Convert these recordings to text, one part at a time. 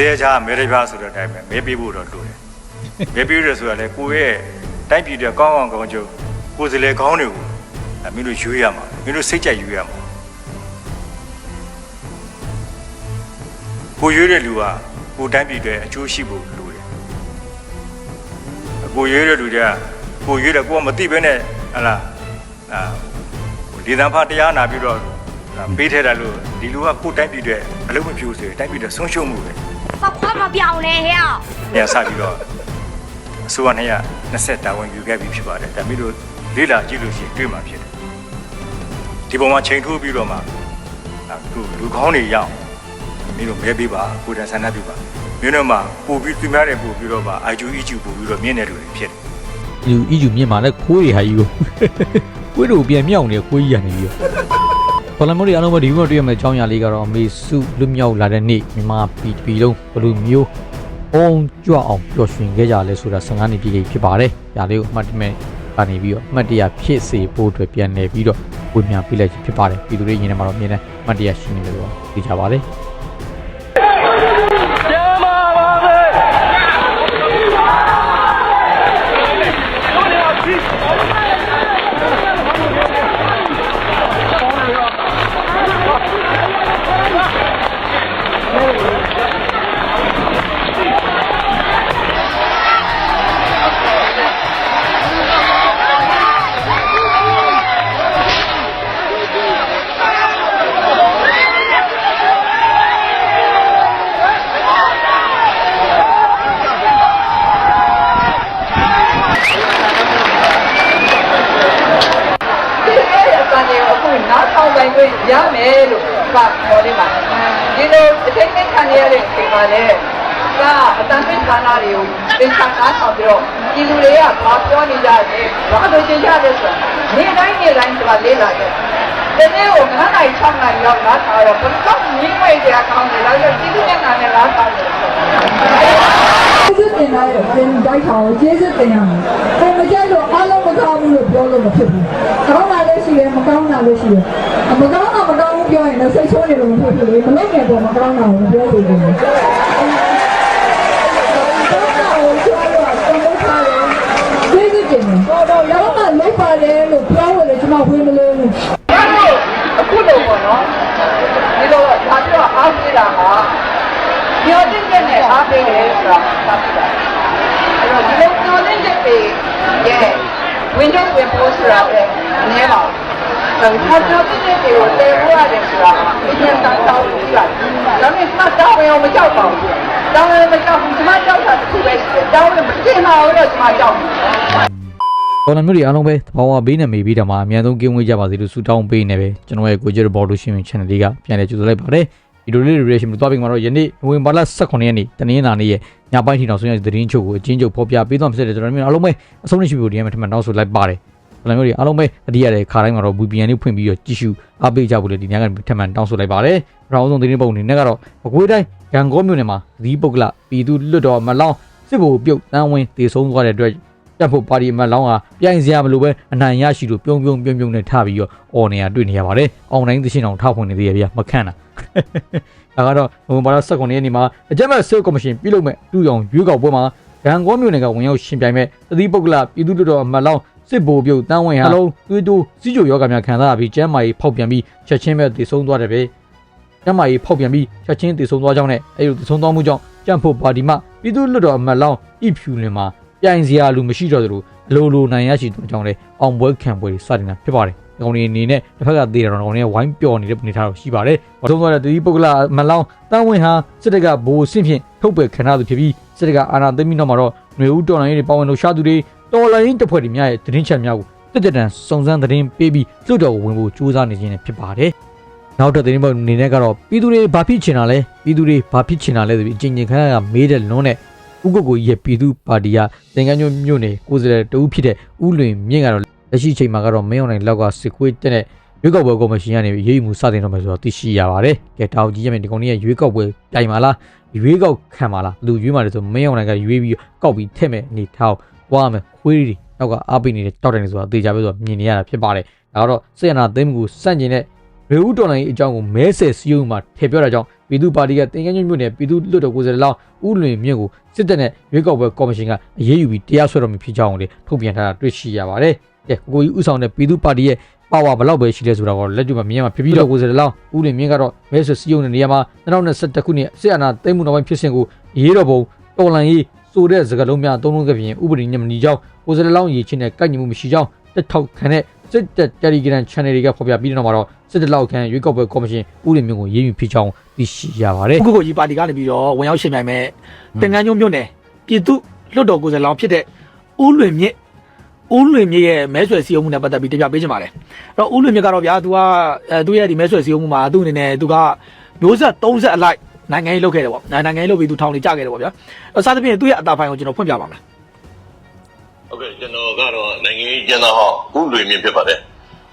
သေချာမေရပြဆိုတဲ့အတိုင်းပဲမဲပေးဖို့တော့လိုတယ်မဲပေးရဆိုတာလေကိုယ့်ရဲ့တိုက်ပြည်တဲ့ကောင်းအောင်ကောင်းကျိုးကိုယ်စလေကောင်းတွေကိုအဲမင်းတို့ယူရမှာမင်းတို့စိတ်ကြိုက်ယူရမှာကိုရွေးတဲ့လူကကိုတိုင်းပြည်တဲ့အကျိုးရှိဖို့လိုတယ်ကိုရွေးတဲ့လူတွေကကိုရွေးတယ်ကိုကမသိဘဲနဲ့ဟလာအာဒီတန်ဖာတရားနာပြီးတော့ပေးထဲတယ်လို့ဒီလူကကိုတိုင်းပြည်တွေအလုံးမပြိုးစေတိုင်းပြည်တွေဆုံးရှုံးမှုပဲ ဘာခွာမပြောင်းလဲဟဲ့ညဆပြီးတော့အစိုးရနဲ့က20တာဝန်ယူခဲ့ပြီဖြစ်ပါတယ်ဒါမျိုးတို့လေးလာကြည့်လို့ရှိရင်တွေ့မှာဖြစ်တယ်ဒီပုံမှာချိန်ထိုးပြီးတော့မှအခုလူကောင်းတွေရောက်မင်းတို့မဲပေးပါကိုယ်တိုင်ဆန္ဒပြုပါမင်းတို့မှပို့ပြီးသူများတွေပို့ပြီးတော့မှ IQ EQ ပို့ပြီးတော့မြင့်တဲ့လူတွေဖြစ်တယ်လူအီဂျူမြင့်မှာလည်းခိုးတွေဟာကြီးကိုကိုယ်တို့ပြန်မြောက်နေခိုးကြီးရနေပြီးတော့ ဘာလမို့ဒီအလုံးမဒီဘုမတွေ့ရမယ့်အကြောင်းအရာလေးကတော့အမေစုလွတ်မြောက်လာတဲ့နေ့မြန်မာပြည်ပြည်လုံးဘလူမျိုးအောင်ကြွအောင်ပျော်ရွှင်ခဲ့ကြလဲဆိုတာ15နှစ်ပြည့်ဖြစ်ပါတယ်။ဒါလေးကိုအမှတ်တမဲ့ကနေပြီးတော့အမှတ်တရဖြစ်စေဖို့အတွက်ပြန်လည်ပြီးတော့ဝေမျှပေးလိုက်ဖြစ်ပါတယ်။ပြည်သူတွေညီနေမှာတော့မြင်တဲ့အမှတ်တရရှိနေလို့သိကြပါလေ။ တင်ရမယ်။အဲမကြိုက်လို့အားလုံးမကောင်းဘူးလို့ပြောလို့မဖြစ်ဘူး။ကောင်းတာလည်းရှိတယ်မကောင်းတာလည်းရှိတယ်။မကောင်းတာမကောင်းဘူးပြောရင်လည်းစိတ်ဆိုးနေလို့မဖြစ်ဘူးလေ။မလုပ်ရင်တော့မကောင်းတာကိုပြောလို့ရတယ်။ကောင်းတာကိုပြောတော့သုံးလို့ထားတယ်။ကျေးဇူးတင်တယ်။တော့တော့ရောင်းမှလုပ်ပါတယ်လို့ပြောလို့လည်းကျွန်မဝေးမလို့ဘူး။ဘာလို့အခုလိုပေါ့နော်ဒီလိုဒါပြောအားပေးတာကပြောတဲ့တဲ့နဲ့အားပေးတယ်ဆိုတာသာပြတာအဲ့တော့ဒီလိုပြော တဲ့တဲ့တွေရဲ့ window ဝင်ပို့ဆိုတာပဲအနည်းပါဘူးအဲ့တော့ပြောတဲ့တဲ့တွေကိုတည်ဖို့ရတယ်ဆိုတာအရင်တောင်းတောင်းပြီးတာဒါပေမဲ့မှတ်တောင်းရင်မကြောက်ပါဘူးတောင်းရင်မကြောက်ဘူးဒီမှာကြောက်တာတစ်ခုပဲရှိတယ်တောင်းရင်မတင်ပါဘူးတော့ဒီမှာကြောက်တယ်တော်တော်မျိုးတွေအားလုံးပဲသဘာဝဘေးနဲ့မေးပြီးတော့မှအများဆုံးကင်းဝေးကြပါစေလို့ဆုတောင်းပေးနေပဲကျွန်တော်ရဲ့ကိုကြရဘော်လို့ရှိရင် channel လေးကပြန်လည်ကြိုဆိုလိုက်ပါတယ်ဗီဒီယိုလေး reaction လို့တွားပြီးမှတော့ယနေ့နိုဝင်ဘာလ18ရက်နေ့တနင်္လာနေ့ရဲ့ ညပိုင်းထိနောက်ဆုံးရသတင်းချုပ်ကိုအချင်းချုပ်ဖော်ပြပေးသွားမှာဖြစ်တဲ့ကျွန်တော်မျိုးအားလုံးပဲအဆုံးရှိဖို့ဒီမှာထပ်မံနောက်ဆိုလိုက်ပါတယ်တော်တော်မျိုးတွေအားလုံးပဲအတိရတဲ့ခါတိုင်းမှာတော့ VPN လေးဖွင့်ပြီးတော့ကြည့်ရှုအားပေးကြဖို့လေဒီညကထပ်မံတောင်းဆိုလိုက်ပါတယ်ပထမဆုံးသတင်းပုံအနေနဲ့ကတော့မကွေးတိုင်းရန်ကုန်မြို့နယ်မှာသီးပုဂ္ဂလပြည်သူလွတ်တော်မလောင်းစစ်ဘိုလ်ပြုတ်တန်းဝင်းတည်ဆုံးသွားတဲ့အတွက်တက်ဖို့ပါတီအမတ်လောင်းဟာပြိုင်စရာမလိုပဲအနိုင်ရရှိလို့ပြုံးပြုံးပြုံးပြုံးနဲ့ထပြီးတော့အော်နေရတွေ့နေရပါတယ်။အွန်လိုင်းသရှင်အောင်ထဖွင့်နေသေးရဲ့ဗျာမခန့်တာ။ ဒါကတော့နိုဝင်ဘာလ19ရက်နေ့မှာအကြမ်းဖက်ဆေးကော်မရှင်ပြုလုပ်မဲ့တူအောင်ရွေးကောက်ပွဲမှာရန်ကုန်မြို့နယ်ကဝင်ရောက်ရှင်ပြိုင်မဲ့သတိပုဂ္ဂလပြည်သူ့တော်အမတ်လောင်းစစ်ဘိုလ်ပြုတ်တန်းဝင်ဟာလုံးသွေးတိုးစီးကြိုယောဂများခံစားရပြီးကျမ်းမာရေးဖောက်ပြန်ပြီးချက်ချင်းပဲတည်ဆုံးသွားတယ်ပဲ။ကျမ်းမာရေးဖောက်ပြန်ပြီးချက်ချင်းတည်ဆုံးသွားကြောင်းနဲ့အဲဒီလိုတည်ဆုံးသွားမှုကြောင့်ကြံ့ဖို့ပါတီမှပြည်သူ့လွတ်တော်အမတ်လောင်းဣဖြူလင်မှာပြိုင်စရာလူမရှိတော့သလိုအလိုလိုနိုင်ရရှိတဲ့အကြောင်းလဲအောင်ပွဲခံပွဲတွေစတင်တာဖြစ်ပါတယ်။ ကောင်ဒီအနေနဲ့တစ်ဖက်ကသေးတယ်တော့ကောင်တွေကဝိုင်းပျော်နေတဲ့အနေထားတော့ရှိပါတယ်။ဘာလို့လဲဆိုတော့ဒီပုဂ္ဂလမလောင်းတန်းဝင်ဟာစစ်တပ်ကဘိုးဆင့်ဖြင့်ထုတ်ပယ်ခံရသူဖြစ်ပြီးစစ်တပ်ကအာဏာသိမ်းပြီးနောက်မှာတော့ຫນွေဦးတော်လိုင်းတွေပါဝင်လို့ရှာသူတွေတော်လိုင်းတပ်ဖွဲ့တွေများရဲ့သတင်းချက်များကိုတက်တက်တန်စုံစမ်းသတင်းပေးပြီးလွတ်တော်ကိုဝင်ဖို့ကြိုးစားနေခြင်းဖြစ်ပါတယ်။နောက်တဲ့သတင်းပေါ်အနေနဲ့ကတော့ပြည်သူတွေဘာဖြစ်ချင်တာလဲပြည်သူတွေဘာဖြစ်ချင်တာလဲဆိုပြီးအချင်းချင်းခဏကမေးတဲ့လွန်းနဲ့ဥက္ကုကိုရဲ့ပြည်သူပါတီကသင်္ကန်းညွန့်မြို့နယ်ကိုယ်စားလှယ်တဦးဖြစ်တဲ့ဦးလွင်မြင့်ကတော့ လက်ရှိချိန်မှာကတော့မင်းအောင်နိုင်လောက်ကစစ်ခွေးတက်တဲ့ရွေးကောက်ပွဲကော်မရှင်ကနေရေးယူမှုစတင်တော့မယ်ဆိုတော့သိရှိရပါတယ်။ကဲတောင်ကြီးရမယ်ဒီကောင်ကြီးရဲ့ရွေးကောက်ပွဲတိုင်ပါလားရွေးကောက်ခံပါလားလူရွေးမှလည်းဆိုမင်းအောင်နိုင်ကရွေးပြီးကောက်ပြီးထက်မဲ့အနေထားဝါမယ်ခွေးတွေနောက်ကအားပေးနေတဲ့တောက်တိုင်တွေဆိုတာအသေးချာပဲဆိုတော့မြင်နေရတာဖြစ်ပါတယ်။ဒါကတော့စေရနာသိမ်းမှုကိုစန့်ကျင်တဲ့ ရေဦးတော်လိုင်းအကြောင်းကိုမဲဆယ်စီယုံမှာထည့်ပြောတာကြောင့်ပြည်သူပါတီကတင်ကန်းညွန့်မြို့နယ်ပြည်သူလွတ်တော်ကိုယ်စားလှယ်လောင်းဦးလွင်မြင့်ကိုစစ်တပ်နဲ့ရွေးကောက်ပွဲကော်မရှင်ကအရေးယူပြီးတရားစွဲတော်မူဖြစ်ကြောင်းကိုလေထုတ်ပြန်ထားတာတွေ့ရှိရပါတယ်။ကဲကိုကြီးဦးဆောင်တဲ့ပြည်သူပါတီရဲ့ပါဝါဘယ်လောက်ပဲရှိလဲဆိုတာကိုလက်တွေ့မှာမြင်ရမှာဖြစ်ပြီးတော့ကိုယ်စားလှယ်လောင်းဦးလွင်မြင့်ကတော့မဲဆယ်စီယုံတဲ့နေရာမှာ2021ခုနှစ်စစ်အာဏာသိမ်းမှုနောက်ပိုင်းဖြစ်စဉ်ကိုရေးတော်ပုံတော်လန်ရေးဆိုတဲ့စကားလုံးများသုံးလုံးကပြင်ဥပဒေညမနီကြောင်းကိုယ်စားလှယ်လောင်းရည်ချင်းနဲ့ကိုက်ညီမှုမရှိကြောင်းတက်ထောက်ခံတဲ့ စစ်တပ် Telegram Channel တွေကဖော်ပြပြီးတဲ့နောက်မှာတော့စစ်တပ်လောက်ခံရွေးကောက်ပွဲကော်မရှင်ဥပဒေမျိုးကိုရေးယူဖြစ်ကြောင်းသိရှိရပါတယ်ခုခုကြီးပါတီကနေပြီးတော့ဝင်ရောက်ရှင်ပြိုင်မဲ့တင်ငန်းညုံမြို့နယ်ပြည်သူလွတ်တော်ကိုယ်စားလောင်းဖြစ်တဲ့ဦးလွင်မြင့်ဦးလွင်မြင့်ရဲ့မဲဆွယ်စည်းရုံးမှုနဲ့ပတ်သက်ပြီးတင်ပြပေးချင်ပါတယ်အဲ့တော့ဦးလွင်မြင့်ကတော့ဗျာသူကအဲသူရဲ့ဒီမဲဆွယ်စည်းရုံးမှုမှာသူ့အနေနဲ့သူကမျိုးဆက်30အလိုက်နိုင်ငံရေးလုပ်ခဲ့တယ်ပေါ့နိုင်ငံရေးလုပ်ပြီးသူထောင်နေကြခဲ့တယ်ပေါ့ဗျာအဲ့တော့စသဖြင့်သူ့ရဲ့အတာဖိုင်ကိုကျွန်တော်ဖွင့်ပြပါမယ် ဟုတ်ကဲ့ကျွန်တော်ကတော့နိုင်ငံရေးကျန်းသားဟောင်းဦးလွေမြင့်ဖြစ်ပါတယ်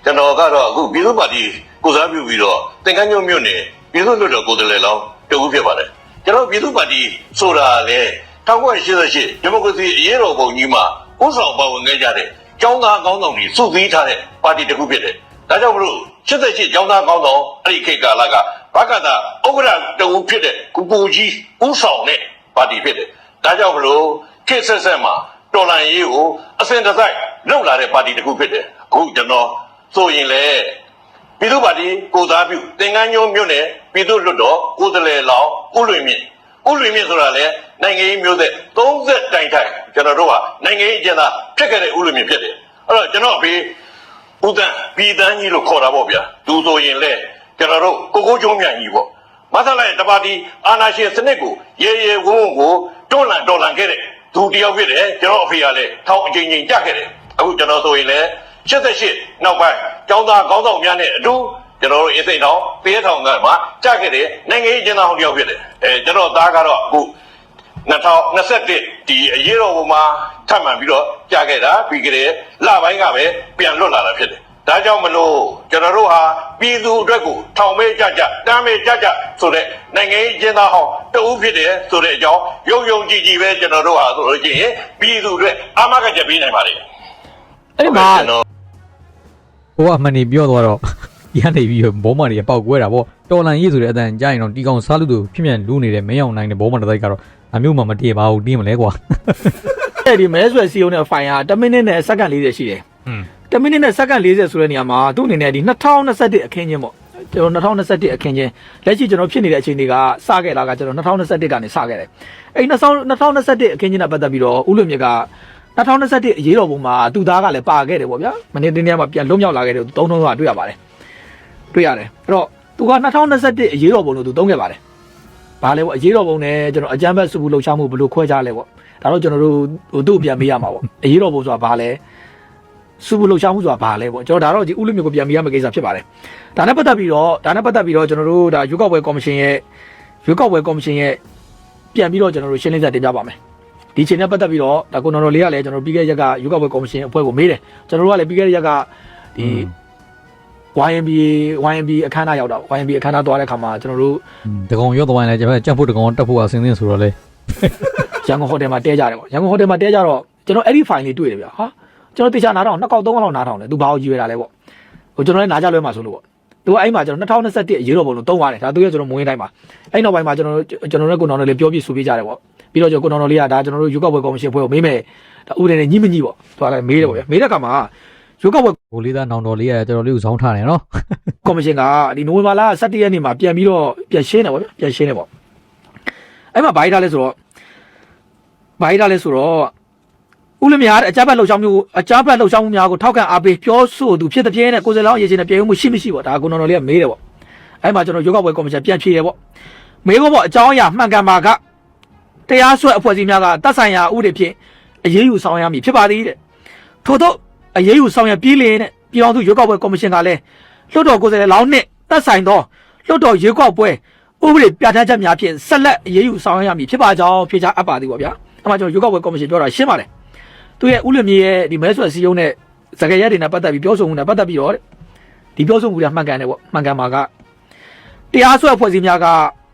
ကျွန်တော်ကတော့အခုပြည်သူ့ပါတီကိုစားပြုပြီးတော့တင်ကန်းညုံမြို့နယ်ပြည်သူ့လွှတ်တော်ကိုယ်စားလှယ်လောင်းတဦးဖြစ်ပါတယ်ကျွန်တော်ပြည်သူ့ပါတီဆိုတာလေ1988ဒီမိုကရေစီအရေးတော်ပုံကြီးမှာဥဆောင်ပါဝင်ခဲ့ကြတဲ့ကျောင်းသားကောင်းဆောင်တွေစုစည်းထားတဲ့ပါတီတစ်ခုဖြစ်တယ်ဒါကြောင့်မလို့88ကျောင်းသားကောင်းဆောင်အဲ့ဒီခေတ်ကာလကဘကတာဥက္ကဋ္ဌတဦးဖြစ်တဲ့ကုပူကြီးဥဆောင်တဲ့ပါတီဖြစ်တယ်ဒါကြောင့်မလို့ခေတ်ဆက်ဆက်မှာ တော်လန်ရေးကိုအစဉ်တစိုက်လှုပ်လာတဲ့ပါတီတစ်ခုဖြစ်တယ်အခုကျွန်တော်ဆိုရင်လေပြည်သူ့ပါတီကိုစားပြုတင်ကန်းညုံမြို့နယ်ပြည်သူ့လွတ်တော်ကိုယ်စားလှယ်လောင်းဦးလွင်မြင့်ဦးလွင်မြင့်ဆိုတာလေနိုင်ငံရေးမျိုးဆက်30တိုင်တိုင်ကျွန်တော်တို့ကနိုင်ငံရေးအကျဉ်းသားဖြစ်ခဲ့တဲ့ဦးလွင်မြင့်ဖြစ်တယ်အဲ့တော့ကျွန်တော်အဖေဦးတန်းပြည်တန်းကြီးလို့ခေါ်တာပေါ့ဗျာသူဆိုရင်လေကျွန်တော်တို့ကိုကိုကျုံးမြန်ကြီးပေါ့မဆလိုက်တပါတီအာနာရှင်စနစ်ကိုရေရေဝုန်းဝုန်းကိုတွန်းလှန်တော်လှန်ခဲ့တဲ့ သူတယောက်ဖြစ်တယ်ကျွန်တော်အဖေကလည်းထောင်အချိန်ချင်းကြက်ခဲ့တယ်အခုကျွန်တော်ဆိုရင်လည်း88နောက်ပိုင်းចောင်းသားကောင်းဆောင်များနဲ့အတူကျွန်တော်တို့အင်းစိန်ထောင်ပေးထောင်ကမှာကြက်ခဲ့တယ်နိုင်ငံရေးကျင်းသားဟောင်းတယောက်ဖြစ်တယ်အဲကျွန်တော်သားကတော့အခု2021ဒီအရေးတော်ပုံမှာထပ်မံပြီးတော့ကြာခဲ့တာပြီးကြတဲ့လပိုင်းကပဲပြန်လွတ်လာတာဖြစ်တယ်။ ဒါကြောင့်မလို့ကျွန်တော်တို့ဟာပြည်သူအတွက်ကိုထောင်မဲကြကြတမ်းမဲကြကြဆိုတဲ့နိုင်ငံရေးကျင်းသားဟောင်းတဦးဖြစ်တယ်ဆိုတဲ့အကြောင်းယုံယုံကြည်ကြည်ပဲကျွန်တော်တို့ဟာဆိုလို့ရှိရင်ပြည်သူအတွက်အာမခံချက်ပေးနိုင်ပါတယ်။အဲ့ဒီမှာကျွန်တော်။ဟိုကအမှန်နေပြောသွားတော့ဒီကနေပြီးတော့ဘောမန်တွေပေါက်ကွဲတာပေါ့။တော်လန်ရေးဆိုတဲ့အတန်ကြားရင်တော့တီကောင်စားလူတို့ဖြစ်မြန်လူနေတဲ့မင်းအောင်နိုင်တဲ့ဘောမန်တစ်တိုက်ကတော့အမျိုးမှမတည့်ပါဘူးတင်းမလဲကွာအဲ့ဒီမဲဆွယ်စည်းရုံးတဲ့ file ဟာ10မိနစ်နဲ့စက္ကန့်40ရှိတယ်။อืม 10မိနစ်နဲ့စက္ကန့်40ဆိုတဲ့နေရာမှာသူ့အနေနဲ့ဒီ2021အခင်းချင်းပေါ့ကျွန်တော်2021အခင်းချင်းလက်ရှိကျွန်တော်ဖြစ်နေတဲ့အချိန်တွေကစခဲ့တာကကျွန်တော်2021ကနေစခဲ့တယ်အဲ့2021အခင်းချင်းနဲ့ပတ်သက်ပြီးတော့ဦးလွင်မြင့်က2021အရေးတော်ပုံမှာသူသားကလည်းပါခဲ့တယ်ပေါ့ဗျာမနေ့တင်းထဲမှာပြန်လွတ်မြောက်လာခဲ့တယ်သူသုံးထုံးကတွေ့ရပါတယ်တွေ့ရတယ်အဲ့တော့သူက2021အရေးတော်ပုံလို့သူသုံးခဲ့ပါတယ်ဘာလဲပေါ့အရေးတော်ပုံနဲ့ကျွန်တော်အကြမ်းဖက်စုဘူးလှုပ်ရှားမှုဘယ်လိုခွဲခြားလဲပေါ့ဒါတော့ကျွန်တော်တို့ဟိုသူ့ကိုပြန်မေးရမှာပေါ့အရေးတော်ပုံဆိုတာဘာလဲ စုဘူးလှုပ်ရှားမှုဆိုတာဘာလဲပေါ့ကျွန်တော်ဒါတော့ဒီဥလိမျိုးကိုပြန်ပြရမယ့်ကိစ္စဖြစ်ပါတယ်ဒါနဲ့ပတ်သက်ပြီးတော့ဒါနဲ့ပတ်သက်ပြီးတော့ကျွန်တော်တို့ဒါရွေးကောက်ပွဲကော်မရှင်ရဲ့ရွေးကောက်ပွဲကော်မရှင်ရဲ့ပြန်ပြီးတော့ကျွန်တော်တို့ရှင်းလင်းချက်တင်ပြပါမယ်ဒီချိန်နဲ့ပတ်သက်ပြီးတော့ဒါကိုနော်တော်လေးကလည်းကျွန်တော်ပြီးခဲ့တဲ့ရက်ကရွေးကောက်ပွဲကော်မရှင်အဖွဲ့ကိုမေးတယ်ကျွန်တော်တို့ကလည်းပြီးခဲ့တဲ့ရက်ကဒီ YMB YMB အခမ်းအနားရောက်တာ YMB အခမ်းအနားသွားတဲ့ခါမှာကျွန်တော်တို့တကောင်ရောသွားရင်လည်းကျွန်တော်ကြက်ဖို့တကောင်တက်ဖို့အစင်းစင်းဆိုတော့လေရန်ကုန်ဟိုတယ်မှာတဲကြတယ်ပေါ့ရန်ကုန်ဟိုတယ်မှာတဲကြတော့ကျွန်တော်အဲ့ဒီ file လေးတွေ့တယ်ဗျာဟာ ကျွန်တော်တေချာနားထောင်နှစ်ကောက်သုံးကောက်လောက်နားထောင်တယ်သူဘာကိုကြည့်ရတာလဲပေါ့ဟိုကျွန်တော်လည်းနားကြလွဲမှာဆိုလို့ပေါ့သူကအဲ့မှာကျွန်တော်2021အရေးတော်ပုံလို့သုံးသွားတယ်ဒါသူကကျွန်တော်မွေးတိုင်းမှာအဲ့နောက်ပိုင်းမှာကျွန်တော်ကျွန်တော်လည်းကိုနောင်တော်လေးပြောပြဆိုပြကြတယ်ပေါ့ပြီးတော့ကျွန်တော်ကိုနောင်တော်လေးကဒါကျွန်တော်တို့ယူကောက်ပွဲကော်မရှင်ဖွဲ့ကိုမေးမယ်ဒါဥပဒေနဲ့ညှိမညှိပေါ့သူကလည်းမေးတယ်ပေါ့ဗျာမေးတဲ့အခါမှာယူကောက်ပွဲဟိုလေးသားနောင်တော်လေးကတော်တော်လေးကိုဇောင်းထားတယ်နော်ကော်မရှင်ကဒီနိုဝင်ဘာလ17ရက်နေ့မှာပြန်ပြီးတော့ပြန်ရှင်းတယ်ပေါ့ဗျာပြန်ရှင်းတယ်ပေါ့အဲ့မှာဘာကြီးထားလဲဆိုတော့ဘာကြီးထားလဲဆိုတော့ ဦးလမြားတဲ့အကြမ်းဖက်လှုပ်ရှားမှုအကြမ်းဖက်လှုပ်ရှားမှုများကိုထောက်ခံအားပေးပြောဆိုသူဖြစ်တဲ့ပြင်းနဲ့ကိုယ်စားလောင်းအရေးချင်းနဲ့ပြည်မှုရှိမရှိပေါ့ဒါကိုနော်နော်လေးကမေးတယ်ပေါ့အဲ့မှာကျွန်တော်ရုပ်ောက်ပွဲကော်မရှင်ပြန်ဖြေတယ်ပေါ့မေးဖို့ပေါ့အကြောင်းအရာမှန်ကန်ပါကတရားစွဲအဖွဲ့အစည်းများကတပ်ဆိုင်ရာဥပဒေဖြင့်အရေးယူဆောင်ရမည်ဖြစ်ပါသည်တဲ့ထို့သောအရေးယူဆောင်ရပြည်လည်တဲ့ပြည်အောင်စုရုပ်ောက်ပွဲကော်မရှင်ကလည်းလွှတ်တော်ကိုယ်စားလှယ်လောင်းနှင့်သက်ဆိုင်သောလွှတ်တော်ရွေးကောက်ပွဲဥပဒေပြဋ္ဌာန်းချက်များဖြင့်ဆက်လက်အရေးယူဆောင်ရွက်ရမည်ဖြစ်ပါကြောင်းဖြေချအပ်ပါသည်ပေါ့ဗျာ။အဲမှာကျွန်တော်ရွေးကောက်ပွဲကော်မရှင်ပြောတာရှင်းပါတယ်။ သူရဲ့ဥလမြေရဲ့ဒီမဲဆွယ်စည်းရုံးတဲ့စကားရက်တွေနဲ့ပတ်သက်ပြီးပြောဆိုမှုနဲ့ပတ်သက်ပြီးတော့တဲ့ဒီပြောဆိုမှုတွေမှန်ကန်တယ်ပေါ့မှန်ကန်ပါကတရားစွဲအဖွဲ့အစည်းများက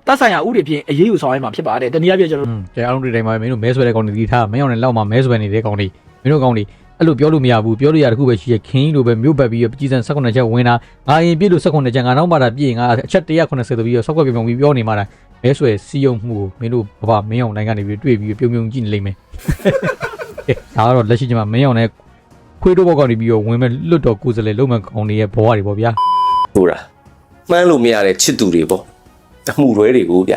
သက်ဆိုင်ရာဥပဒေဖြင့်အရေးယူဆောင်ရွက်မှာဖြစ်ပါတယ်။တနည်းအားဖြင့်ကျွန်တော်อืมကျအားလုံးဒီတိုင်းမှာမင်းတို့မဲဆွဲတဲ့ကောင်တွေဒီထားမင်းအောင်နဲ့လောက်မှာမဲဆွဲနေတဲ့ကောင်တွေမင်းတို့ကောင်တွေအဲ့လိုပြောလို့မရဘူးပြောလို့ရတခုပဲရှိရခင်းကြီးလိုပဲမြို့ပတ်ပြီးတော့ပြည်စံ18ချက်ဝင်တာငါရင်ပြည့်လို့18ချက်ငါနောက်ပါတာပြည့်ရင်ငါအချက်190ဆိုပြီးတော့ဆောက်ကွက်ပြုံပြီးပြောနေမှာတာမဲဆွဲစီယုံမှုကိုမင်းတို့ဘဘမင်းအောင်တိုင်းကနေပြီးတွေ့ပြီးပြုံပြုံကြည့်နေလိမ့်မယ်အဲ ဒါကတော့လက်ရှိကျမှမင်းအောင်နဲ့ခွေးတို့ဘောက်ကနေပြီးတော့ဝင်မဲ့လွတ်တော်ကိုယ်စလဲလုံးမကောင်းနေရဲ့ဘဝတွေပေါ့ဗျာဟုတ်လားမှန်းလို့မရတဲ့ချစ်သူတွေပေါ့တမှုရွဲတွေကိုဗျ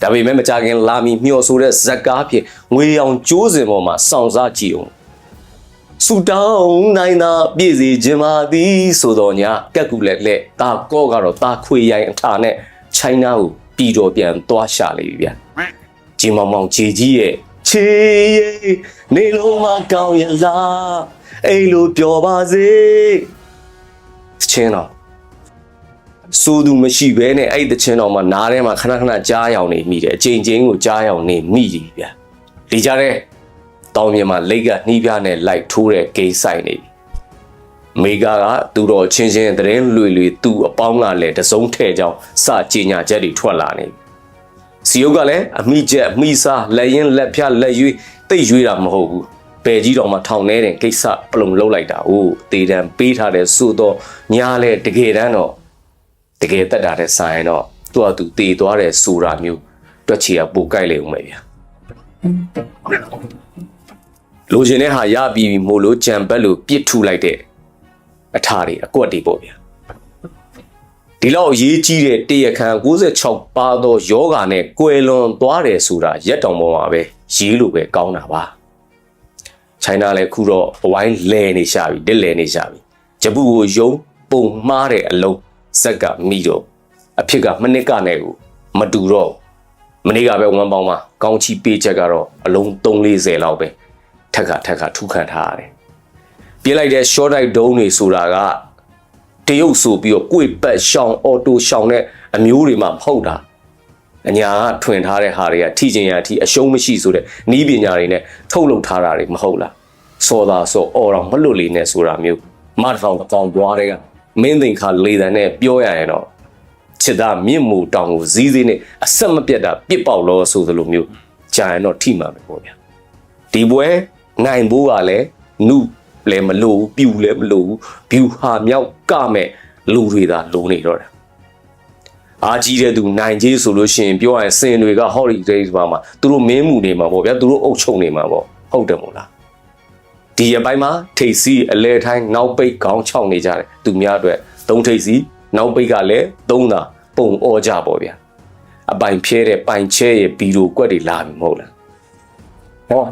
ဒါပေမဲ့မကြခင်လာမီမျောဆိုတဲ့ဇက်ကားဖြင့်ငွေရောင်ကျိုးစင်ပေါ်မှာစောင့်စားကြည့်အောင်စူတောင်းနိုင်သာပြည့်စီခြင်းပါသည်ဆိုတော်ညာကက်ကူလက်လက်တာကော့ကတော့တာခွေရိုင်အထာနဲ့ချိုင်းနာကိုပြည်တော်ပြန်သွားရှာလိမ့်ပြီဗျဂျီမောင်မောင်ဂျီကြီးရဲ့ ချေးနေလုံးမကောင်းရလားအဲ့လိုပြောပါစေချင်းတော့စိုးသူမရှိဘဲနဲ့အဲ့ဒီတချင်းတော်မှာနားထဲမှာခဏခဏကြားရောင်နေမိတယ်အချိန်ချင်းကိုကြားရောင်နေမိတယ်ဗျာဒီကြတဲ့တောင်မြေမှာလိတ်ကနှီးပြနဲ့လိုက်ထိုးတဲ့ဂိမ်းဆိုင်နေပြီမေဂါကသူတော်ချင်းချင်းတရင်လွေလွေသူ့အပေါင်းကလည်းတစုံထဲကြောင်းစကြေညာချက်တွေထွက်လာနေပြီ စီယုတ်ကလည်းအမိချက်အမိစားလက်ရင်လက်ဖြတ်လက်ရွေးတိတ်ရွေးတာမဟုတ်ဘူးပယ်ကြီးတော်မှာထောင်နေတဲ့ကိစ္စပလုံလုံးလိုက်တာအိုးတေတံပေးထားတဲ့စိုးတော့ညားလဲတကယ်တမ်းတော့တကယ်တက်တာတဲ့ဆိုင်တော့သူ့အတူတည်သွားတယ်ဆိုတာမျိုးတွက်ချီကပိုကြိုက်လေဦးမယ်ဗျာလိုချင်တဲ့ဟာရပြီးပြီမို့လို့ကြံပက်လို့ပြစ်ထူလိုက်တဲ့အထာတွေအကွက်တွေပေါ့ဗျာ ဒီလောက်အရေးကြီးတဲ့တရခန်96ပါသောယောဂာနဲ့ကွယ်လွန်သွားတယ်ဆိုတာရက်တောင်ပေါ်မှာပဲရေးလို့ပဲကောင်းတာပါချိုင်းနာလည်းခုတော့အဝိုင်းလဲနေရှာပြီတက်လဲနေရှာပြီဂျပူကိုယုံပုံမှားတဲ့အလုံးဇက်ကမိတော့အဖြစ်ကမနစ်ကနဲ့ကိုမတူတော့ဘူးမနေ့ကပဲဝမ်းပေါင်းမှာကောင်းချီပေးချက်ကတော့အလုံး340လောက်ပဲထက်ကထက်ကထူခံထားရတယ်ပြေးလိုက်တဲ့ short light ဒုံးတွေဆိုတာက တရုတ်ဆိုပြီးတော့ကိုယ်ပတ်ရှောင်းအော်တိုရှောင်းတဲ့အမျိုးတွေမှမဟုတ်တာအညာကထွင်ထားတဲ့ဟာတွေကထိကျင်ရထိအရှုံးမရှိဆိုတဲ့နီးပညာတွေနဲ့ထုတ်လုပ်ထားတာတွေမဟုတ်လားစောတာစောအော်တော့မလွတ်လေနဲ့ဆိုတာမျိုးမတ်ဖောင်တောင်ပွားတွေကမင်းသိန်ခါလေတန်နဲ့ပြောရရင်တော့ချစ်သားမြင့်မူတောင်ကိုဇီးဇီးနဲ့အဆက်မပြတ်တာပြစ်ပေါက်လို့ဆိုသလိုမျိုးကြာရင်တော့ထိမှာပဲပေါ့ဗျာဒီပွဲနိုင်ဖို့ကလည်းနု လည်းမလို့ပြူလည်းမလို့ဘျူဟာမြောက်ကမဲ့လူတွေသာလုံနေတော့တယ်အားကြီးတဲ့သူနိုင်ကြီးဆိုလို့ရှိရင်ပြောရရင်စင်တွေက holiday ဘာမှာသူတို့မင်းမှုနေမှာပေါ့ဗျာသူတို့အုပ်ချုပ်နေမှာပေါ့ဟုတ်တယ်မို့လားဒီအပိုင်းမှာထိတ်စီအလဲထိုင်းနောက်ပိတ်ခေါင်းချောင်းနေကြတယ်သူများအတွက်သုံးထိတ်စီနောက်ပိတ်ကလည်းသုံးတာပုံအောကြပေါ့ဗျာအပိုင်ဖြဲတဲ့ပိုင်ချဲရဲ့ဘီရိုကွက်တွေလာပြီမဟုတ်လားဟော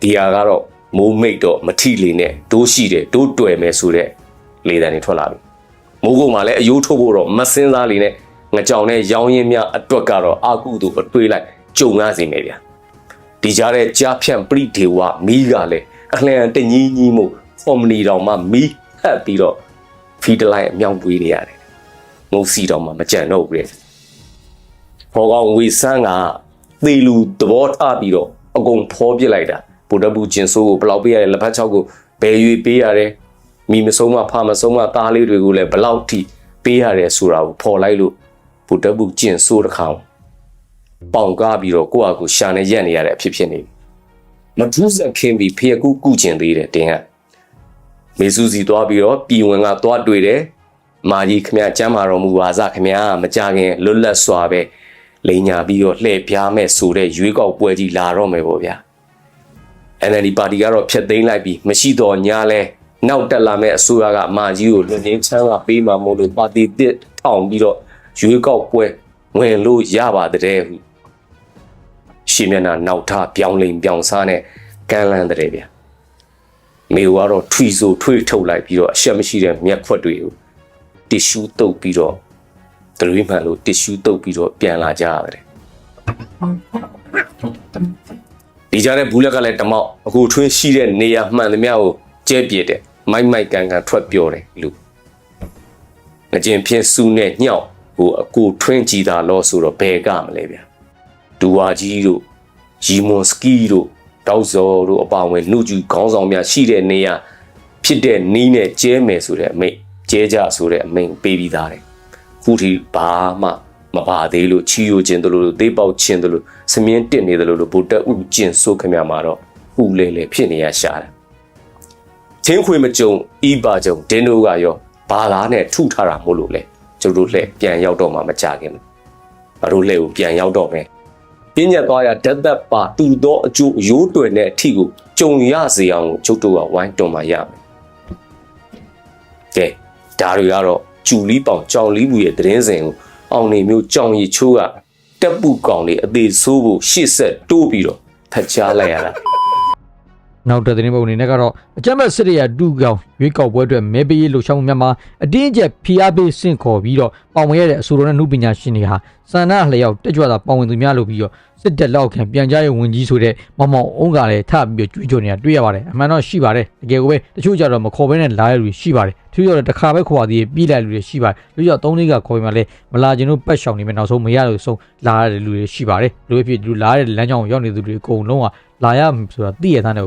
ဒီဟာကတော့ မိုးမိတ်တော့မထီလေနဲ့ဒိုးရှိတယ်ဒိုးတွယ်မယ်ဆိုတဲ့လေတံတွေထွက်လာပြီမိုးကုတ်မှာလည်းအယိုးထုတ်ဖို့တော့မစင်းစားလေနဲ့ငကြောင်နဲ့ရောင်းရင်းများအတွက်ကတော့အာကုသူအတွေးလိုက်ကြုံရစီမယ်ဗျာဒီကြားတဲ့ကြားဖြန့်ပရိဒေဝမီးကလည်းအလျံတညီးညီးမှုဖော်မနီတော်မှမီးဟက်ပြီးတော့ဖီဒလိုက်အမြောင်ပွေးနေရတယ်။ငုတ်စီတော်မှမကြံတော့ဘူးတဲ့။ဖော်ကောင်ဝေဆန်းကသေလူသဘောထားပြီးတော့အကုန်ဖော်ပစ်လိုက်တာ ဗုဒ္ဓဘူးကျင်ဆိုးကိုဘယ်လောက်ပေးရတယ်လက်ဖက်ချောက်ကိုဘယ်ရွေပေးရတယ်မိမဆုံးမဖမဆုံးမသားလေးတွေကိုလည်းဘယ်လောက်ထိပေးရတယ်ဆိုတာကိုဖော်လိုက်လို့ဗုဒ္ဓဘူးကျင်ဆိုးတစ်ခါပေါင်ကားပြီးတော့ကိုယ့်အကူရှာနေရက်နေရတဲ့အဖြစ်ဖြစ်နေပြီမထူးဆက်ခင်းပြီးဖျက်ကူးကုကျင်သေးတယ်တင်ကမေစုစီသွားပြီးတော့ပြည်ဝင်ကသွားတွေ့တယ်မာကြီးခမကျမ်းမာတော်မူပါစခမမကြခင်လွတ်လပ်စွာပဲလိန်ညာပြီးတော့လှည့်ပြားမဲ့ဆိုတဲ့ရွေးကောက်ပွဲကြီးလာတော့မယ်ပေါ့ဗျာ NLD ပါတီကတော့ဖျက်သိမ်းလိုက်ပြီးမရှိတော့ညာလဲနောက်တက်လာမဲ့အစိုးရကမာကြီးကိုလွန်ငင်းချမ်းကပေးမှာမို့လို့ပါတီတစ်ထောင်ပြီးတော့ရွေးကောက်ပွဲဝင်လို့ရပါတဲ့ဟုရှင်းမျက်နှာနောက်ထားပြောင်းလိမ်ပြောင်းစားနဲ့ကန်းလန်းတဲ့ဗျာမေကတော့ထွီဆိုထွေးထုတ်လိုက်ပြီးတော့အရှက်မရှိတဲ့မျက်ခွက်တွေကိုတစ်ရှူးတုပ်ပြီးတော့ဒရွေးမှန်လို့တစ်ရှူးတုပ်ပြီးတော့ပြန်လာကြရတယ် ဒီကြားတဲ့ဘူးလက်ကလည်းတမောက်အခုထွင်းရှိတဲ့နေရာမှန်သမျှကိုကျဲပြစ်တယ်မိုက်မိုက်ကန်ကန်ထွက်ပြောတယ်လူငကျင်ဖြင်းစူးနဲ့ညှောက်ဟိုအကူထွင်းကြည်တာလို့ဆိုတော့ဘယ်ကမလဲဗျာဒူဝါကြီးတို့ရီမွန်စကီတို့တောက်စော်တို့အပါအဝင်နှုတ်ကျူခေါင်းဆောင်များရှိတဲ့နေရာဖြစ်တဲ့နီးနဲ့ကျဲမယ်ဆိုတဲ့အမိန့်ကျဲကြဆိုတဲ့အမိန့်ပေးပြီးသားတယ်ခုထိဘာမှ မပါသေးလို့ချီယိုခြင်းတို့လို့သေးပေါက်ခြင်းတို့လို့စမြင်းတစ်နေတယ်လို့ဗုဒ္ဓဥကျင့်ဆိုခမမှာတော့ဥလဲလဲဖြစ်နေရရှာတယ်ထင်းခွေမကြုံဤပါကြုံဒင်းတို့ကရောဘာသာနဲ့ထုထားတာမို့လို့လေကျုပ်တို့လှည့်ပြန်ရောက်တော့မှမကြခင်ဘူးငါတို့လှည့်ကိုပြန်ရောက်တော့မယ်ပြညတ်သွားရဓာတ်သက်ပါတူသောအကျိုးရိုးတွင်တဲ့အထီကိုကြုံရစေအောင်ကိုကျုပ်တို့ကဝိုင်းတွန်မှရမယ်ကဲဒါတွေကတော့ကျူလီပေါင်ကြောင်လီဘူးရဲ့သတင်းစင်ကို အောင်နေမျိုးကြောင်ရီချိုးကတက်ပုကောင်လေးအသေးဆိုးဖို့ရှေ့ဆက်တိုးပြီးတော့ဖတ်ချလိုက်ရတာနောက်တဲ့သတင်းပုံအနေနဲ့ကတော့အကြမ်းဖက်စစ်ရတူကောင်ရွေးကောက်ပွဲအတွက်မဲပေးရေးလှုပ်ရှားမှုများမှာအတင်းအကျပ်ဖိအားပေးဆင့်ခေါ်ပြီးတော့ ပါဝင်ရတဲ့အဆိုတော်နဲ့နှုပညာရှင်တွေဟာစန္ဒလျောက်တက်ကြွတာပါဝင်သူများလို့ပြီးတော့စစ်တပ်လက်အောက်ခံပြန်ကြားရေးဝန်ကြီးဆိုတဲ့မောင်မောင်အုံးကလည်းထပ်ပြီးတော့ကြွေးကြော်နေတာတွေ့ရပါတယ်အမှန်တော့ရှိပါတယ်တကယ်ကိုပဲတချို့ကြတော့မခေါ်ဘဲနဲ့လာရတဲ့လူရှိပါတယ်သူတို့တော့တစ်ခါပဲခေါ်သေးပြီးလိုက်လူတွေရှိပါတယ်လူကြောင့်၃လေးကခေါ်ပြီးမှလည်းမလာခြင်းတို့ပတ်ရှောင်နေမယ်နောက်ဆုံးမရလို့ဆုံးလာရတဲ့လူတွေရှိပါတယ်လူအဖြစ်လူလာရတဲ့လမ်းကြောင်းကိုရောက်နေသူတွေအကုန်လုံးကလာရဆိုတာသိရတဲ့တဲ့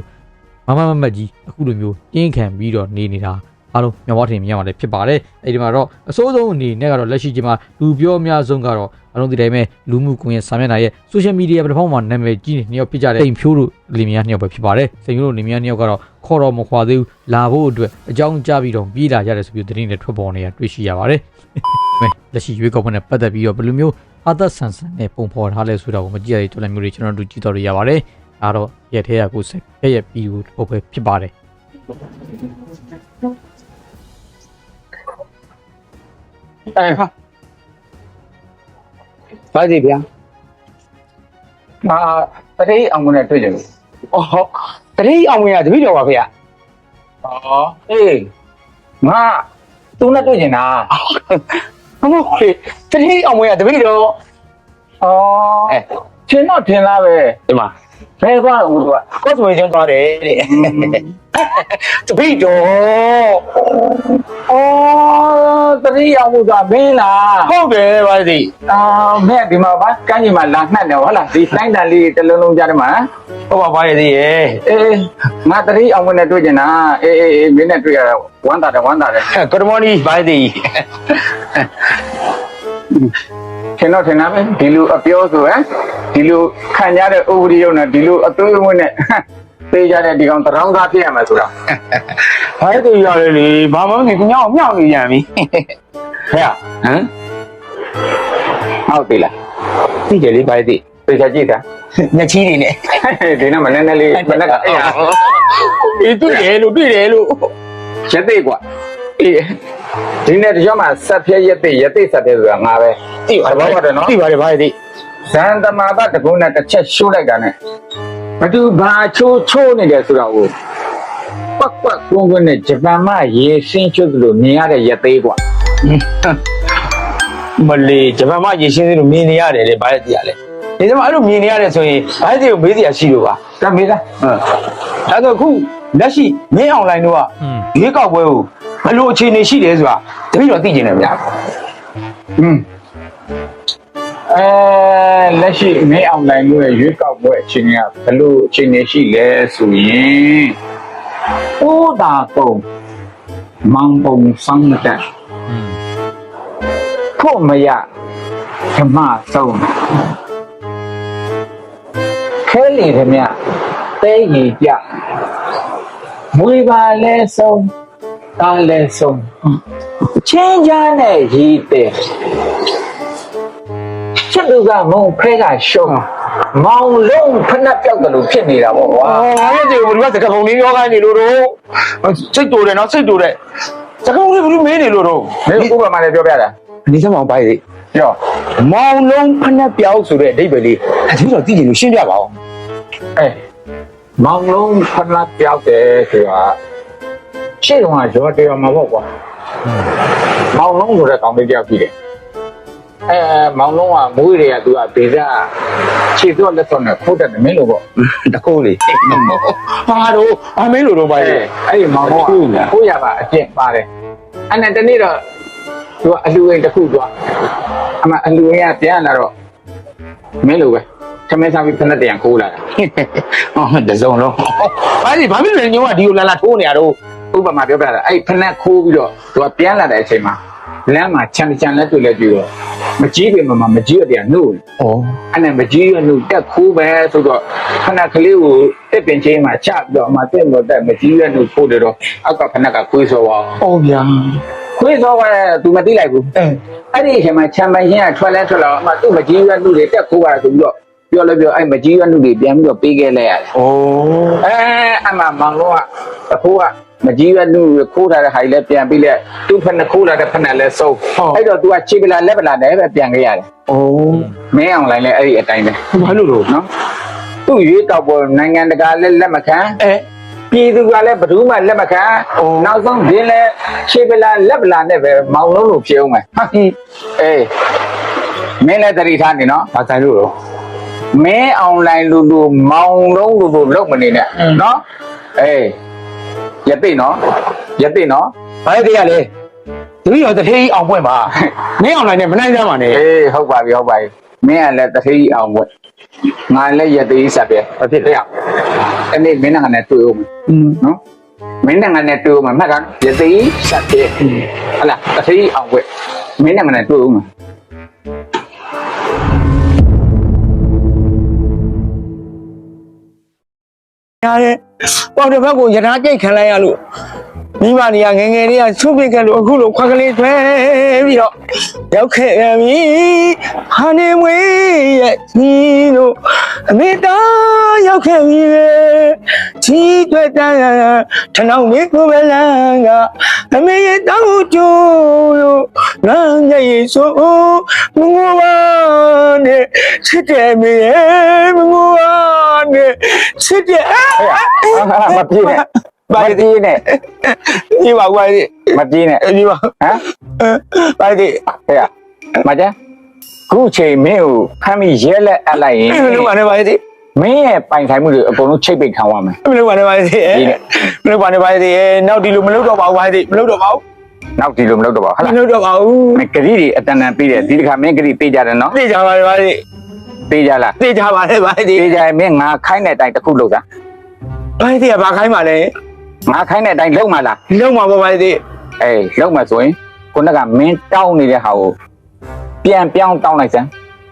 မမမမတ်ကြီးအခုလိုမျိုးတင်းခံပြီးတော့နေနေတာ အားလုံးမျက်ဝါးထင်မြင်ရမှာလည်းဖြစ်ပါတယ်အဲဒီမှာတော့အစိုးဆုံးအနေနဲ့ကတော့လက်ရှိချိန်မှာလူပြောအများဆုံးကတော့အလုံးဒီတိုင်းပဲလူမှုကွန်ရက်စာမျက်နှာရဲ့ social media ပထမမှာနာမည်ကြီးနေနှစ်ယောက်ဖြစ်ကြတဲ့အိမ်ဖြိုးတို့လင်မယားနှစ်ယောက်ပဲဖြစ်ပါတယ်စိန်ဖြိုးတို့လင်မယားနှစ်ယောက်ကတော့ခေါ်တော့မခွာသေးဘူးလာဖို့အတွက်အကြောင်းကြားပြီးတော့ပြေးလာကြတယ်ဆိုပြီးသတင်းတွေထွက်ပေါ်နေတာတွေ့ရှိရပါတယ်မဲလက်ရှိရွေးကောက်ပွဲနဲ့ပတ်သက်ပြီးတော့ဘယ်လိုမျိုးအာသက်ဆန်ဆန်နဲ့ပုံဖော်ထားလဲဆိုတာကိုမကြည့်ရတဲ့တော်လည်းမျိုးတွေကျွန်တော်တို့ကြည့်တော့ရပါတယ်အားတော့ရက်သေးရကိုစိတ်ရဲ့ရဲ့ပြီးဖို့ပဲဖြစ်ပါတယ် 哎哈，ဘာကြီးဗျာငါတတိယအောင်ဝင်နဲ့တွေ့ကြတယ်။အော်တတိယအောင်ဝင်ကတပည့်တော်ပါဗျာ။အော်အေးငါသူနဲ့တွေ့ကျင်တာ။ဟုတ်ကဲ့တတိယအောင်ဝင်ကတပည့်တော်။အော်အဲထင်တော့ထင်လားပဲဒီမှာ ဘယ်ကွာဟိုကကော့စဝေချင်းသွားတယ်တဲ့။တပည့်တော်။အော်တတိယအောင်ကမင်းလား။ဟုတ်တယ်ပါစီ။အာမဲ့ဒီမှာဘာကန်းကြီးမှာလာနှက်နေဟုတ်လားဒီတိုင်းတန်လေးတစ်လုံးလုံးကြားတယ်မှာဟုတ်ပါပါရဲ့ဒီရဲ့အေးငါတတိအောင်ဝင်နဲ့တွေ့ကျင်တာအေးအေးအေးမင်းနဲ့တွေ့ရတာဝမ်းသာတယ်ဝမ်းသာတယ်ဂရမော်နီပါစီ ထင်တော့ထင်တာပဲဒီလိုအပြောဆိုဟမ်ဒီလိုခံရတဲ့ဥပဒေရုံနဲ့ဒီလိုအသွေးဝင်နဲ့ပေးကြတဲ့ဒီကောင်တရောင်းသားဖြစ်ရမှာဆိုတာဘာလို့ဒီရတယ်လေဘာမှမသိညောင်းမြောင်းနေရပြီဟဲ့ဟမ်ဟုတ်ပြီလားသိကြလေးပါသိသိချာကြည့်တာညချီးနေနဲ့ဒီနေ့မနေ့နေ့လေးမနေ့ကအေးအေးတွေ့တယ်လို့တွေ့တယ်လို့ရက်သိကွာအေး ဒီနေ့တကြောမှဆက်ဖြဲရက်သိရက်သိဆက်ဖြဲဆိုတာငါပဲသိပါဘာပါတယ်နော်သိပါတယ်ဘာသိဇန်တမာပတကုနဲ့တစ်ချက်ရှိုးလိုက်တာနဲ့ဘသူဘာချိုးချိုးနေတယ်ဆိုတာကိုပတ်ပတ်ကွန်းကွန်းနဲ့ဂျပန်မှရေရှင်းချွတ်လို့မြင်ရတဲ့ရက်သေးကွာမလေးဂျပန်မှာရေရှင်းသေးလို့မြင်နေရတယ်လေဘာလဲသိရလဲဒီမှာအဲ့လိုမြင်နေရတယ်ဆိုရင်ဘာလဲသိကိုမေးစရာရှိလို့ပါတမေးလားဟုတ်ဒါဆိုအခုလက်ရှိမင်းအွန်လိုင်းတို့ကอืมရွေးကောက်ပွဲကို ဘယ်လိုအခြေအနေရှိတယ်ဆိုတာတပည့်တော်သိကျင်တယ်ဗျာอืมအဲလက်ရှိမင်းအောင်လိုင်းတို့ရဲ့ရွေးကောက်ပွဲအခြေအနေကဘယ်လိုအခြေအနေရှိလဲဆိုရင်အိုးတာပုံမောင်ပုံဆောင်မတက်ဖို့မရဓမ္မဆုံးခဲလေဓမြတဲရီပြမွေပါလဲဆုံး တာလဲဆုံးချင်းချားနဲ့ရီတဲ့ချစ်သူကမုံဖဲကရှုံးမောင်လုံးဖက်နှက်ပြောက်တယ်လို့ဖြစ်နေတာပေါ့ကွာအော်အဲ့ဒီကိုဒီကစကပုံလေးပြောခိုင်းနေလို့တော့စိတ်တူတယ်နော်စိတ်တူတယ်စကပုံလေးဘယ်လိုမေးနေလို့တော့မင်းဥပမာလည်းပြောပြတာအနေစမ်းမအောင်ပါလေပြောမောင်လုံးဖက်နှက်ပြောက်ဆိုတဲ့အဓိပ္ပာယ်လေးအတပည့်တော်သိကျင်လို့ရှင်းပြပါဦးအဲမောင်လုံးဖက်နှက်ပြောက်တယ်ဆိုတာ ရှေ့ကရောတရားမှာပေါ့ကွာမောင်လုံးဆိုတဲ့ကောင်လေးတယောက်ရှိတယ်အဲမောင်လုံးကမွေးတွေကသူကဗေဇာခြေသွက်လက်သွက်နဲ့ဖုတ်တယ်မင်းလို့ပေါ့တခိုးလေးဟာတော့အမင်းလိုတော့ပါအဲလေအဲ့ဒီမောင်လုံးကကိုရပါအကျင့်ပါတယ်အဲ့နဲ့တနေ့တော့သူကအလူအိမ်တစ်ခုသွားအမအလူအိမ်ကပြန်လာတော့မင်းလိုပဲသမင်းစားပြီးဖက်နဲ့တရံခိုးလာတာအော်တစုံလုံးဘာလဲဘာဖြစ်လို့ညောကဒီကိုလာလာထိုးနေရတော့ ဥပမာပြောပြတာအဲ့ဖက်နဲ့ခိုးပြီးတော့သူကပြန်လာတဲ့အချိန်မှာလမ်းမှာချမ်းချမ်းလက်တွေ့လက်တွေ့တော့မကြီးပင်မှာမကြီးရတဲ့နှုတ်ဩအဲ့နဲ့မကြီးရနှုတ်တက်ခိုးပဲဆိုတော့ခဏကလေးကိုတက်ပင်ချင်းမှာချပြီးတော့အမှတက်လို့တက်မကြီးရနှုတ်ပို့တယ်တော့အောက်ကခဏကခွေးစောပါဩဗျာခွေးစောကသူမသိလိုက်ဘူးအဲအဲ့ဒီအချိန်မှာချမ်းပိုင်ချင်းကထွက်လဲထွက်လာအမှသူ့မကြီးရနှုတ်တွေတက်ခိုးပါဆိုပြီးတော့ပြောလဲပြောအဲ့မကြီးရနှုတ်တွေပြန်ပြီးတော့ပေးခဲ့လိုက်ရတယ်ဩအဲအမှမောင်လုံးကတခိုးက မကြီးရနှုတ်ခိုးထားတဲ့ဟာကြီးလဲပြန်ပြီးလဲသူ့ဖက်နှခိုးလာတဲ့ဖက်နဲ့လဲဆုံးအဲ့တော့ तू ကခြေပလာလက်ပလာနဲ့ပဲပြန်ခဲ့ရတယ်ဩမင်းအောင်လိုင်းလဲအဲ့ဒီအတိုင်းပဲဘာလို့လို့နော်သူ့ရွေးကောက်ပေါ်နိုင်ငံတကာလည်းလက်မခံအဲပြည်သူကလည်းဘယ်သူမှလက်မခံအိုးနောက်ဆုံးဒင်းလဲခြေပလာလက်ပလာနဲ့ပဲမောင်လုံးလို့ဖြစ်အောင်မယ်ဟာအေးမင်းလည်းတတိထားနေနော်ဘာဆိုင်လို့လို့မင်းအွန်လိုင်းလူလူမောင်လုံးလူလူလောက်မနေနဲ့နော်အေး ရသိနော်ရသိနော်ဘာလဲတရားလဲတပည့်တော်တထေးကြီးအောင်ပွင့်ပါမင်းအောင်လိုက်နဲ့မနိုင်ကြပါနဲ့အေးဟုတ်ပါပြီဟုတ်ပါပြီမင်းကလည်းတထေးအောင်ဝက်ငါလည်းရသိစပ်ပဲဘာဖြစ်လဲအဲ့ဒီမင်းကလည်းတွေ့အောင်อืมနော်မင်းနဲ့ငါနဲ့တွေ့ဦးမှာမှတ်တာရသေးစက်တဲ့ဟလာတတိအောင်ဝဲမင်းနဲ့ငါနဲ့တွေ့ဦးမှာ ရတယ်ပေါက်တစ်ဖက်ကိုယထာကြိတ်ခံလိုက်ရလို့ မိမနေရငယ်ငယ်လေးကဆုပ်ပြခဲ့လို့အခုလိုခွက်ကလေးထွဲပြီးတော့ရောက်ခဲ့ရပြီဟာနေမွေးရဲ့ညီတို့အမေတော်ရောက်ခဲ့ပြီပဲချီးတွေ့တန်းထနောင်မေကိုပဲလန်းကအမေရဲ့တောင်းကြိုးလို့ငန်းရဲ့ရေဆိုမငိုပါနဲ့ချစ်တယ်မေရဲ့မငိုပါနဲ့ချစ်တယ်မပြေးနဲ့ မပြေးနဲ့ဒီပါကွာဒီမပြေးနဲ့ဒီပါဟမ်ပါဒီဟဲ့မကြခုချိန်မင်းကိုဖမ်းပြီးရဲလက်အပ်လိုက်ရင်မလုပ်ပါနဲ့ပါဒီမင်းရဲ့ပိုင်ဆိုင်မှုတွေအကုန်လုံးချိတ်ပိတ်ခံရမယ်မလုပ်ပါနဲ့ပါဒီမလုပ်ပါနဲ့ပါဒီနောက်ဒီလိုမလုပ်တော့ပါဘူးပါဒီမလုပ်တော့ပါဘူးနောက်ဒီလိုမလုပ်တော့ပါဘူးဟမလားလုပ်တော့ပါဘူးမင်းဂရီတွေအတန်တန်ပြီးတယ်ဒီတစ်ခါမင်းဂရီပေးကြတယ်နော်သိကြပါနဲ့ပါဒီပေးကြလားသိကြပါနဲ့ပါဒီပေးကြရင်မင်းငါခိုင်းတဲ့အတိုင်းတစ်ခုလုပ်တာပါဒီကဘာခိုင်းပါလဲ ငါခိုင်းတဲ့အတိုင်းလုပ်မှလားလုံးမှာပါပါဒီအေးလောက်မှဆိုရင်ခုနကမင်းတောင်းနေတဲ့ဟာကိုပြန်ပြောင်းတောင်းလိုက်စမ်း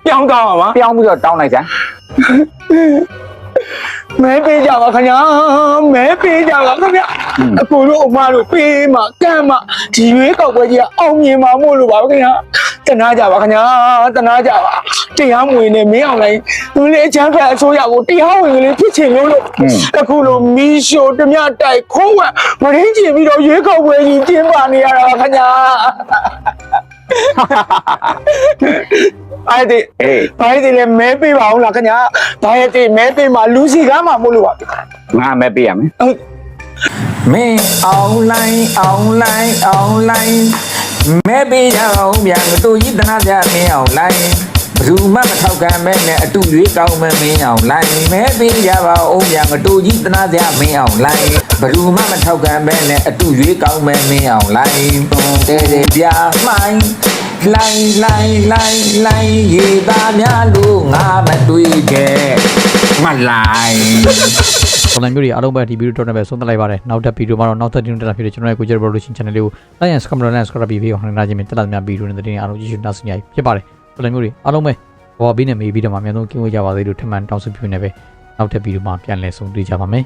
ပြောင်းတော့ပါပြောင်းပြီးတော့တောင်းလိုက်စမ်းမဲပေးကြပါခင်ဗျာမဲပေးကြပါခင်ဗျာအကိုတို့အမတို့ပေးမှကမ်းမှဒီရွေးကောက်ပွဲကြီးကအောင်မြင်မှာမို့လို့ပါခင်ဗျာ တနာကြပါခင်ဗျာတနာကြပါတရားမဝင်နဲ့မင်းအောင်လိုက်သူလေးအချမ်းဖက်အစိုးရကိုတရားဝင်ကလေးဖြစ်ချင်လို့လို့အခုလိုမီးရှို့တမျှတိုက်ခုံးဝက်မရင်းချင်ပြီးတော့ရွေးကောက်ပွဲကြီးကျင်းပနေရတာပါခင်ဗျာအဲ့ဒီအေးဘာဒီလဲမဲပေးပါအောင်လားခင်ဗျာဘာရဲ့တိမဲပေးမှာလူစီကားမှာမို့လို့ပါငါမဲ့ပေးရမယ်ဟုတ်မင်းအွန်လိုင်းအွန်လိုင်းအွန်လိုင်း မဲပေးရအောင်ဗျာငတူကြီးတနာကြမင်းအွန်လိုင်းဘယ်သူမှမထောက်ခံမဲနဲ့အတူရွေးကောင်းမဲမင်းအွန်လိုင်းမဲပေးရပါအောင်ဗျာငတူကြီးတနာကြမင်းအွန်လိုင်းဘယ်သူမှမထောက်ခံမဲနဲ့အတူရွေးကောင်းမဲမင်းအွန်လိုင်းတဲ့တဲ့ပြမှိုင်းလိုင်းလိုင်းလိုင်းလိုင်းရေသားများလို့ငါမတွေ့ခဲ့မလိုင်း ပုံစံမျိုးတွေအားလုံးပဲဒီဗီဒီယိုတော့နဲ့ပဲဆုံးသက်လိုက်ပါတယ်နောက်ထပ်ဗီဒီယိုမှာတော့နောက်ထပ်ဒီနေ့တက်လာဖြစ်တဲ့ကျွန်တော်ရဲ့ကိုကျရ production channel လေးကို like and subscribe နဲ့ subscribe ပြီးပြီးအောင်နားကြည့်မြင်တက်လာများဗီဒီယိုနဲ့တဲ့တင်အားလုံးကြည့်ရှုနားဆင်ကြဖြစ်ပါတယ်ပုံစံမျိုးတွေအားလုံးပဲဘောဘေးနဲ့မေးပြီးတော့မှအများဆုံးကင်းဝေးကြပါစေလို့ထပ်မံတောင်းဆိုပြုနေပဲနောက်ထပ်ဗီဒီယိုမှာပြန်လည်ဆုံတွေ့ကြပါမယ်